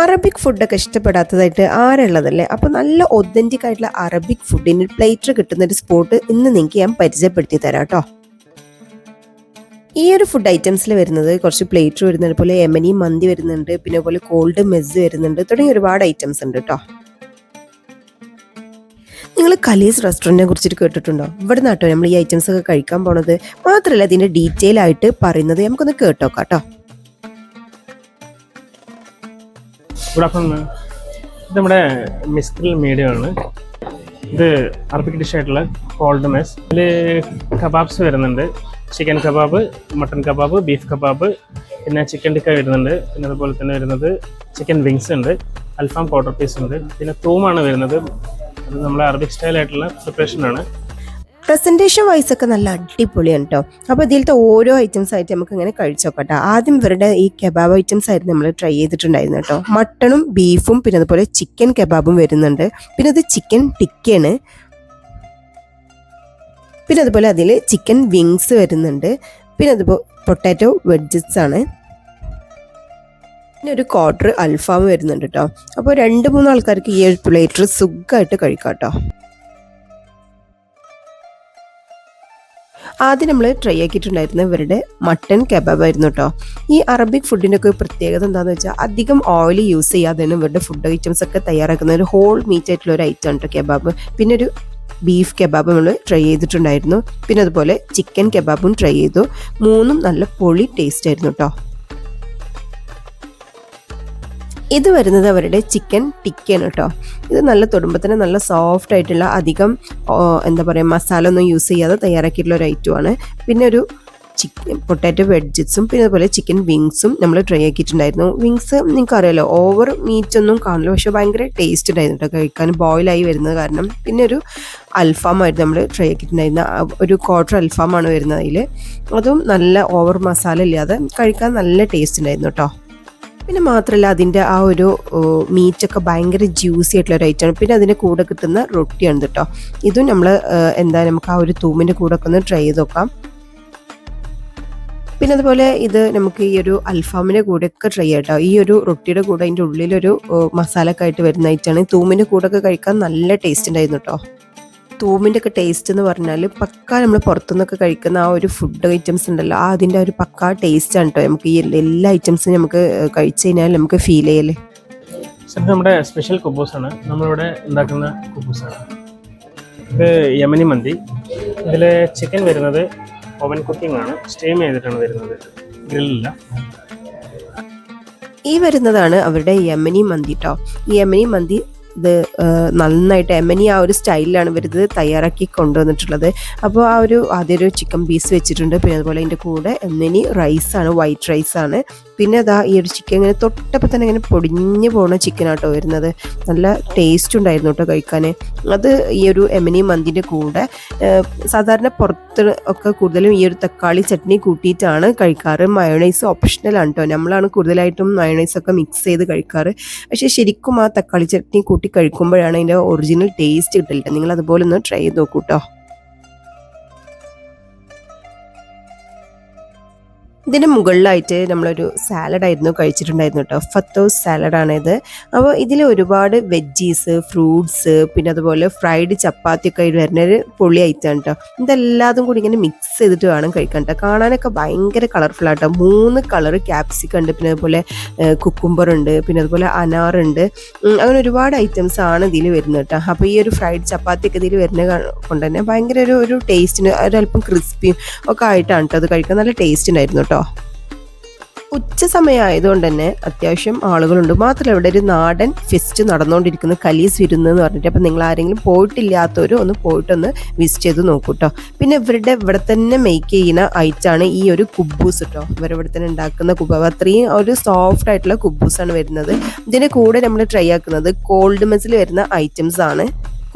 Arabic ഫുഡൊക്കെ ഇഷ്ടപ്പെടാത്തതായിട്ട് ആരുള്ളതല്ലേ? അപ്പോൾ നല്ല ഒതന്റിക് ആയിട്ടുള്ള അറബിക് ഫുഡിന് പ്ലേറ്റർ കിട്ടുന്ന ഒരു സ്പോട്ട് ഇന്ന് നിങ്ങൾക്ക് ഞാൻ പരിചയപ്പെടുത്തി തരാം കേട്ടോ ഈ ഒരു ഫുഡ് ഐറ്റംസിൽ വരുന്നത് കുറച്ച് പ്ലേറ്റർ വരുന്നുണ്ട് പോലെ എമനി മന്തി വരുന്നുണ്ട് പിന്നെ പോലെ കോൾഡ് മെസ് വരുന്നുണ്ട് തുടങ്ങി ഒരുപാട് ഐറ്റംസ് ഉണ്ട് കേട്ടോ നിങ്ങൾ കലീസ് റെസ്റ്റോറന്റിനെ കുറിച്ചിട്ട് കേട്ടിട്ടുണ്ടോ? ഇവിടെ നിന്നാട്ടോ നമ്മൾ ഈ ഐറ്റംസ് ഒക്കെ കഴിക്കാൻ പോണത്. മാത്രമല്ല ഇതിന്റെ ഡീറ്റെയിൽ ആയിട്ട് പറയുന്നത് നമുക്കൊന്ന് കേട്ടോക്കാം കേട്ടോ ഗുഡ് ആഫ്റ്റർനൂൺ ഇത് നമ്മുടെ മിസ്കിൽ മീഡിയ ആണ് ഇത് അറബിക് ഡിഷ് ആയിട്ടുള്ള കോൾഡ് മെസ് ഇതിൽ കബാബ്സ് വരുന്നുണ്ട്. Chicken kebab mutton kebab beef kebab പിന്നെ ചിക്കൻ ടിക്ക വരുന്നുണ്ട്. പിന്നെ അതുപോലെ തന്നെ വരുന്നത് ചിക്കൻ വിങ്സ് ഉണ്ട്. അൽഫാം പൗഡർ പീസ് ഉണ്ട്. പിന്നെ തൂമാണ് വരുന്നത്. അത് നമ്മളെ അറബിക് സ്റ്റൈൽ ആയിട്ടുള്ള പ്രസന്റേഷൻ വൈസ് ഒക്കെ നല്ല അടിപൊളിയാണ് കേട്ടോ അപ്പോൾ ഇതിലത്തെ ഓരോ ഐറ്റംസ് ആയിട്ട് നമുക്ക് ഇങ്ങനെ കഴിച്ചോക്കട്ടെ ആദ്യം ഇവരുടെ ഈ കബാബ് ഐറ്റംസ് ആയിരുന്നു നമ്മൾ ട്രൈ ചെയ്തിട്ടുണ്ടായിരുന്നു കേട്ടോ മട്ടണും ബീഫും പിന്നെ അതുപോലെ ചിക്കൻ കബാബും വരുന്നുണ്ട്. പിന്നെ അത് ചിക്കൻ ടിക്കയാണ് പിന്നെ അതുപോലെ അതിൽ ചിക്കൻ വിങ്സ് വരുന്നുണ്ട്. പിന്നെ അതുപോലെ പൊട്ടാറ്റോ വെഡ്ജസ് ആണ്. പിന്നെ ഒരു ക്വാർട്ടർ അൽഫാം വരുന്നുണ്ട് കേട്ടോ അപ്പോൾ രണ്ട് മൂന്ന് ആൾക്കാർക്ക് ഈ ഒരു പ്ലേറ്റർ സുഖമായിട്ട് കഴിക്കാം കേട്ടോ ആദ്യം നമ്മൾ ട്രൈ ആക്കിയിട്ടുണ്ടായിരുന്ന ഇവരുടെ മട്ടൺ കബാബ് ആയിരുന്നു കേട്ടോ ഈ അറബിക് ഫുഡിന്റെ ഒക്കെ പ്രത്യേകത എന്താണെന്ന് വെച്ചാൽ അധികം ഓയിൽ യൂസ് ചെയ്യാതെയാണ് ഇവരുടെ ഫുഡ് ഐറ്റംസ് ഒക്കെ തയ്യാറാക്കുന്ന ഒരു ഹോൾ മീറ്റ് ആയിട്ടുള്ള ഒരു ഐറ്റം ഉണ്ട് കബാബ് പിന്നെ ഒരു ബീഫ് കബാബ് നമ്മൾ ട്രൈ ചെയ്തിട്ടുണ്ടായിരുന്നു. പിന്നെ അതുപോലെ ചിക്കൻ കബാബും ട്രൈ ചെയ്തു. മൂന്നും നല്ല പൊളി ടേസ്റ്റ് ആയിരുന്നു കേട്ടോ ഇത് വരുന്നത് അവരുടെ ചിക്കൻ ടിക്കയാണ് കേട്ടോ. ഇത് നല്ല തുടുമ്പത്തിന് നല്ല സോഫ്റ്റ് ആയിട്ടുള്ള അധികം എന്താ പറയുക മസാല ഒന്നും യൂസ് ചെയ്യാതെ തയ്യാറാക്കിയിട്ടുള്ള ഒരു ഐറ്റമാണ് പിന്നെ ഒരു ചിക്കൻ പൊട്ടാറ്റോ വെഡ്ജറ്റ്സും പിന്നെ അതുപോലെ ചിക്കൻ വിങ്സും നമ്മൾ ട്രൈ ആക്കിയിട്ടുണ്ടായിരുന്നു. വിങ്സ് നിങ്ങൾക്ക് അറിയാലോ ഓവർ മീറ്റ് ഒന്നും കാണില്ല പക്ഷേ ഭയങ്കര ടേസ്റ്റ് ഉണ്ടായിരുന്നു കേട്ടോ കഴിക്കാൻ. ബോയിലായി വരുന്നത് കാരണം. പിന്നെ ഒരു അൽഫാമായിരുന്നു നമ്മൾ ട്രൈ ആക്കിയിട്ടുണ്ടായിരുന്ന. ഒരു ക്വാർട്ടർ അൽഫാമാണ് വരുന്നത് അതിൽ അതും നല്ല ഓവർ മസാല ഇല്ലാതെ കഴിക്കാൻ നല്ല ടേസ്റ്റ് ഉണ്ടായിരുന്നു കേട്ടോ. പിന്നെ മാത്രമല്ല അതിന്റെ ആ ഒരു മീറ്റൊക്കെ ഭയങ്കര ജ്യൂസി ആയിട്ടുള്ള ഒരു ഐറ്റമാണ് പിന്നെ അതിന്റെ കൂടെ കിട്ടുന്ന റൊട്ടിയാണ് കേട്ടോ ഇതും നമ്മൾ എന്താ നമുക്ക് ആ ഒരു തൂമിന്റെ കൂടെ ഒക്കെ ഒന്ന് ട്രൈ ചെയ്ത് നോക്കാം. പിന്നെ അതുപോലെ ഇത് നമുക്ക് ഈ ഒരു അൽഫാമിന്റെ കൂടെ ഒക്കെ ട്രൈ ചെയ്യാം ഈ ഒരു റൊട്ടിയുടെ കൂടെ അതിന്റെ ഉള്ളിലൊരു മസാല ഒക്കെ ആയിട്ട് വരുന്ന ഐറ്റമാണ് തൂമിന്റെ കൂടെ ഒക്കെ കഴിക്കാൻ നല്ല ടേസ്റ്റ് ഉണ്ടായിരുന്നു കേട്ടോ തൂമിന്റെ ഒക്കെ ടേസ്റ്റ് എന്ന് പറഞ്ഞാൽ പക്ക നമ്മൾ പുറത്തുനിന്നൊക്കെ കഴിക്കുന്ന ആ ഒരു ഫുഡ് ഐറ്റംസ് ഉണ്ടല്ലോ ആ അതിന്റെ ഒരു പക്ക ടേസ്റ്റ് ആണ് കേട്ടോ നമുക്ക് ഈ എല്ലാ ഐറ്റംസും നമുക്ക് കഴിച്ചു കഴിഞ്ഞാൽ നമുക്ക് ഫീൽ ചെയ്യല്ലേ സർ നമ്മുടെ സ്പെഷ്യൽ കുബൂസാണ് നമ്മളിവിടെ ഉണ്ടാക്കുന്ന കുബൂസാണ്. ഇത് യമനി മന്തി. ഇതിൽ ചിക്കൻ വരുന്നത് ഓവൻ കുക്കിംഗ് ആണ്. സ്റ്റീം ചെയ്തിട്ടാണ് വരുന്നത്. ഗ്രില്ലില്ല. ഈ വരുന്നതാണ് അവരുടെ യമനി മന്തി കേട്ടോ ഈ യമനി മന്തി ഇത് നന്നായിട്ട് എമനി ആ ഒരു സ്റ്റൈലിലാണ് ഇവരിത് തയ്യാറാക്കി കൊണ്ടുവന്നിട്ടുള്ളത്. അപ്പോൾ ആ ഒരു ആദ്യം ഒരു ചിക്കൻ പീസ് വെച്ചിട്ടുണ്ട്. പിന്നെ അതുപോലെ അതിന്റെ കൂടെ എമനി റൈസാണ് വൈറ്റ് റൈസാണ് പിന്നെ അതാ ഈ ഒരു ചിക്കൻ ഇങ്ങനെ തൊട്ടപ്പോൾ തന്നെ ഇങ്ങനെ പൊടിഞ്ഞു പോണ ചിക്കനാട്ടോ വരുന്നത്. നല്ല ടേസ്റ്റ് ഉണ്ടായിരുന്നു കേട്ടോ കഴിക്കാൻ അത് ഈ ഒരു എമിനി മന്തിന്റെ കൂടെ സാധാരണ പുറത്ത് ഒക്കെ കൂടുതലും ഈ ഒരു തക്കാളി ചട്നി കൂട്ടിയിട്ടാണ് കഴിക്കാറ്. മയോണൈസ് ഓപ്ഷണലാണ് കേട്ടോ നമ്മളാണ് കൂടുതലായിട്ടും മയോണൈസ് ഒക്കെ മിക്സ് ചെയ്ത് കഴിക്കാറ്. പക്ഷേ ശരിക്കും ആ തക്കാളി ചട്നി കൂട്ടി കഴിക്കുമ്പോഴാണ് അതിന്റെ ഒറിജിനൽ ടേസ്റ്റ് കിട്ടില്ല നിങ്ങൾ അതുപോലെ ഒന്ന് ട്രൈ ചെയ്ത് നോക്കൂ ഇതിന് മുകളിലായിട്ട് നമ്മളൊരു സാലഡായിരുന്നു കഴിച്ചിട്ടുണ്ടായിരുന്നു കേട്ടോ ഫത്തോസ് സാലഡാണ് ഇത് അപ്പോൾ ഇതിൽ ഒരുപാട് വെജീസ് ഫ്രൂട്ട്സ് പിന്നെ അതുപോലെ ഫ്രൈഡ് ചപ്പാത്തി ഒക്കെ ആയിട്ട് വരുന്ന ഒരു പൊളി ഐറ്റം കേട്ടോ ഇതെല്ലാതും കൂടി ഇങ്ങനെ മിക്സ് ചെയ്തിട്ട് വേണം കഴിക്കാൻ കേട്ടോ കാണാനൊക്കെ ഭയങ്കര കളർഫുൾ ആട്ടോ മൂന്ന് കളർ ക്യാപ്സിക്കം ഉണ്ട്. പിന്നെ അതുപോലെ കുക്കുംബർ ഉണ്ട്. പിന്നെ അതുപോലെ അനാറുണ്ട് അങ്ങനെ ഒരുപാട് ഐറ്റംസ് ആണ് ഇതിൽ വരുന്നത് കേട്ടോ അപ്പോൾ ഈ ഒരു ഫ്രൈഡ് ചപ്പാത്തി ഒക്കെ ഇതിൽ വരുന്ന കൊണ്ട് തന്നെ ഭയങ്കര ഒരു ഒരു ടേസ്റ്റിന് ഒരല്പം ക്രിസ്പിയും ഒക്കെ ആയിട്ടാണ് കേട്ടോ അത് കഴിക്കാൻ. നല്ല ടേസ്റ്റ് ഉണ്ടായിരുന്നു കേട്ടോ ഉച്ച സമയമായതുകൊണ്ട് തന്നെ അത്യാവശ്യം ആളുകളുണ്ട്. മാത്രമല്ല ഇവിടെ ഒരു നാടൻ ഫെസ്റ്റ് നടന്നുകൊണ്ടിരിക്കുന്ന. കലീസ് വിരുന്ന് എന്ന് പറഞ്ഞിട്ട്. അപ്പം നിങ്ങൾ ആരെങ്കിലും പോയിട്ടില്ലാത്തവർ ഒന്ന് പോയിട്ടൊന്ന് വിസിറ്റ് ചെയ്ത് നോക്കൂ കേട്ടോ പിന്നെ ഇവരുടെ ഇവിടെ തന്നെ മേക്ക് ചെയ്യുന്ന ഐറ്റാണ് ഈ ഒരു കുബൂസ് കേട്ടോ ഇവരിവിടെ തന്നെ ഉണ്ടാക്കുന്ന കുബ അത്രയും ഒരു സോഫ്റ്റ് ആയിട്ടുള്ള കുബൂസാണ് വരുന്നത്. ഇതിന്റെ കൂടെ നമ്മൾ ട്രൈ ആക്കുന്നത് കോൾഡ് മെസ്സിൽ വരുന്ന ഐറ്റംസ് ആണ്.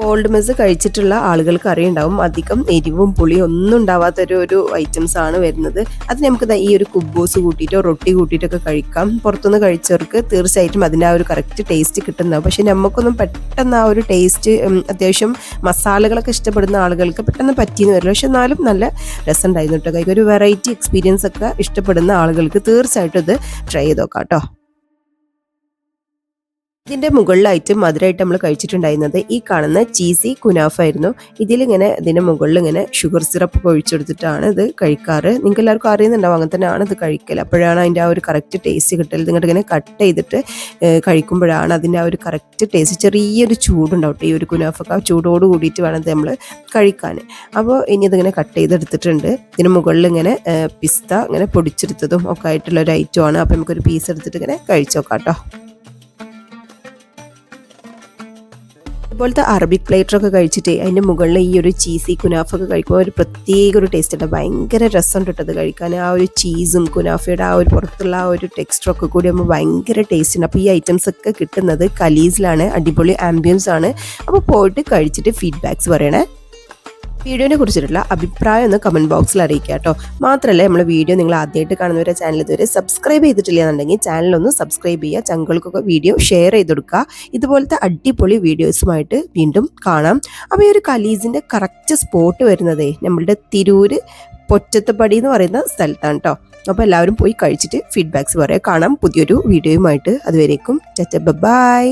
കോൾഡ് മെസ് കഴിച്ചിട്ടുള്ള ആളുകൾക്ക് അറിയുണ്ടാവും. അധികം എരിവും പുളിയും ഒന്നും ഉണ്ടാവാത്ത ഒരു ഐറ്റംസ് ആണ് വരുന്നത്. അത് നമുക്ക് ഈ ഒരു കുബ്ബൂസ് കൂട്ടിയിട്ടോ റൊട്ടി കൂട്ടിയിട്ടൊക്കെ കഴിക്കാം. പുറത്തുനിന്ന് കഴിച്ചവർക്ക് തീർച്ചയായിട്ടും അതിന്റെ ആ ഒരു കറക്റ്റ് ടേസ്റ്റ് കിട്ടുന്നതാവും പക്ഷെ നമുക്കൊന്നും പെട്ടെന്ന് ആ ഒരു ടേസ്റ്റ് അത്യാവശ്യം മസാലകളൊക്കെ ഇഷ്ടപ്പെടുന്ന ആളുകൾക്ക് പെട്ടെന്ന് പറ്റിയെന്ന് വരില്ല. പക്ഷെ എന്നാലും നല്ല രസമുണ്ടായിരുന്നു കേട്ടോ. ഒരു വെറൈറ്റി എക്സ്പീരിയൻസ് ഒക്കെ ഇഷ്ടപ്പെടുന്ന ആളുകൾക്ക് തീർച്ചയായിട്ടും ഇത് ട്രൈ ചെയ്ത് നോക്കാം കേട്ടോ. ഇതിന്റെ മുകളിലായിട്ട് മധുരമായിട്ട് നമ്മൾ കഴിച്ചിട്ടുണ്ടായിരുന്നത് ഈ കാണുന്ന ചീസി കുനാഫ ആയിരുന്നു. ഇതിലിങ്ങനെ ഇതിന്റെ മുകളിൽ ഇങ്ങനെ ഷുഗർ സിറപ്പ് ഒഴിച്ചെടുത്തിട്ടാണ് ഇത് കഴിക്കാറ്. നിങ്ങൾക്ക് എല്ലാവർക്കും അറിയുന്നുണ്ടാവും അങ്ങനെ തന്നെയാണ് ഇത് കഴിക്കൽ അപ്പോഴാണ് അതിന്റെ ആ ഒരു കറക്റ്റ് ടേസ്റ്റ് കിട്ടൽ നിങ്ങളുടെ ഇങ്ങനെ കട്ട് ചെയ്തിട്ട് കഴിക്കുമ്പോഴാണ് അതിന്റെ ആ ഒരു കറക്റ്റ് ടേസ്റ്റ് ചെറിയൊരു ചൂടുണ്ടാവും ട്ടോ ഈ ഒരു കുനാഫൊക്കെ. ആ ചൂടോട് കൂടിയിട്ട് വേണം നമ്മൾ കഴിക്കാൻ അപ്പോൾ ഇനി ഇതിങ്ങനെ കട്ട് ചെയ്തെടുത്തിട്ടുണ്ട്. ഇതിന് മുകളിൽ ഇങ്ങനെ പിസ്ത ഇങ്ങനെ പൊടിച്ചെടുത്തതും ഒക്കെ ആയിട്ടുള്ള ഒരു ഐറ്റമാണ് അപ്പോൾ നമുക്കൊരു പീസ് എടുത്തിട്ട് ഇങ്ങനെ കഴിച്ചു നോക്കാം കേട്ടോ. ഇതുപോലത്തെ അറബിക് പ്ലേറ്ററൊക്കെ കഴിച്ചിട്ട് അതിന്റെ മുകളിൽ ഈ ഒരു ചീസി കുനാഫൊക്കെ കഴിക്കുമ്പോൾ ഒരു പ്രത്യേക ഒരു ടേസ്റ്റ് ഉണ്ട്. ഭയങ്കര രസം കിട്ടത് കഴിക്കാൻ. ആ ഒരു ചീസും കുനാഫയുടെ ആ ഒരു പുറത്തുള്ള ആ ഒരു ടെക്സ്റ്ററൊക്കെ കൂടി ആകുമ്പോൾ ഭയങ്കര ടേസ്റ്റ് ഉണ്ട്. അപ്പോൾ ഈ ഐറ്റംസ് ഒക്കെ കിട്ടുന്നത് കലീസിലാണ് അടിപൊളി ആംബിയൻസ് ആണ്. അപ്പോൾ പോയിട്ട് കഴിച്ചിട്ട് ഫീഡ്ബാക്സ് പറയണേ. വീഡിയോനെ കുറിച്ചിട്ടുള്ള അഭിപ്രായം ഒന്ന് കമന്റ് ബോക്സിൽ അറിയിക്കുക കേട്ടോ. മാത്രമല്ല നമ്മൾ വീഡിയോ നിങ്ങൾ ആദ്യമായിട്ട് കാണുന്നവരെ ചാനൽ ഇതുവരെ സബ്സ്ക്രൈബ് ചെയ്തിട്ടില്ല എന്നുണ്ടെങ്കിൽ ചാനലൊന്ന് സബ്സ്ക്രൈബ് ചെയ്യുക ചങ്ങൾക്കൊക്കെ വീഡിയോ ഷെയർ ചെയ്ത് കൊടുക്കുക. ഇതുപോലത്തെ അടിപൊളി വീഡിയോസുമായിട്ട് വീണ്ടും കാണാം. അപ്പോൾ ഈ ഒരു കലീസിന്റെ കറക്റ്റ് സ്പോട്ട് വരുന്നതേ നമ്മളുടെ തിരൂര് പൊറ്റത്തപ്പടി എന്ന് പറയുന്ന സ്ഥലത്താണ് കേട്ടോ. അപ്പോൾ എല്ലാവരും പോയി കഴിച്ചിട്ട് ഫീഡ്ബാക്സ് പറയാം. കാണാം പുതിയൊരു വീഡിയോയുമായിട്ട്. അതുവരേക്കും ചച്ച ബൈ